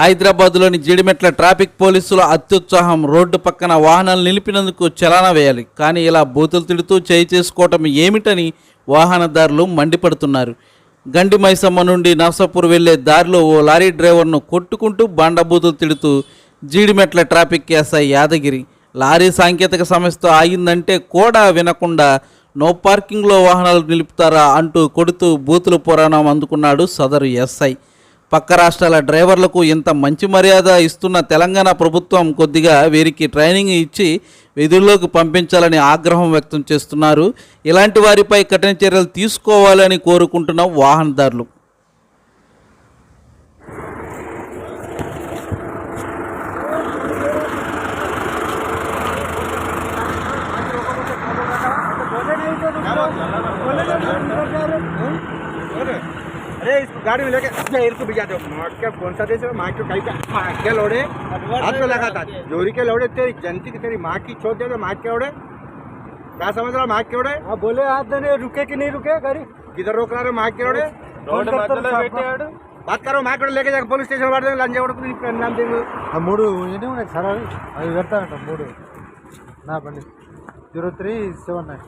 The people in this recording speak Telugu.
హైదరాబాద్లోని జీడిమెట్ల ట్రాఫిక్ పోలీసుల అత్యుత్సాహం రోడ్డు పక్కన వాహనాలు నిలిపినందుకు చలానా వేయాలి. కానీ ఇలా బూతులు తిడుతూ చేయి చేసుకోవటం ఏమిటని వాహనదారులు మండిపడుతున్నారు. గండి మైసమ్మ నుండి నర్సాపూర్ వెళ్ళే దారిలో ఓ లారీ డ్రైవర్ను కొట్టుకుంటూ బండబూతులు తిడుతూ Jeedimetla traffic SI Yadagiri. Lorry సాంకేతిక సమస్యతో ఆగిందంటే కూడా వినకుండా నో పార్కింగ్లో వాహనాలు నిలుపుతారా అంటూ కొడుతూ బూతులు పురాణం అందుకున్నాడు సదరు ఎస్ఐ. పక్క రాష్ట్రాల డ్రైవర్లకు ఇంత మంచి మర్యాద ఇస్తున్న తెలంగాణ ప్రభుత్వం కొద్దిగా వీరికి ట్రైనింగ్ ఇచ్చి విధుల్లోకి పంపించాలని ఆగ్రహం వ్యక్తం చేస్తున్నారు. ఇలాంటి వారిపై కఠిన చర్యలు తీసుకోవాలని కోరుకుంటున్న వాహనదారులు. अरे इसको गाड़ी में लेके जहर को भिजा दो मार के कौन सा देश है माँ के कहीं का माँ के लोड़े हाथ पे लगा था जोरी के लोड़े तेरी जनती की तेरी माँ की छोड़ दे दो माँ के लोड़े क्या समझ रहा माँ के लोड़े हाँ बोले हाथ देने रुके कि नहीं रुके गाड़ी किधर रोक रहा है माँ के लोड़े फोन करते रहो साहब को। बात करो माँ के लेके जाकर पुलिस स्टेशन मार देंगे लंजा उड़ नाम देंगे ఆ మూడు ఎన్ని ఉన్నాయి సార్ అవి అవి పెడతానంట మూడు నా బండి జీరో త్రీ సెవెన్ నైన్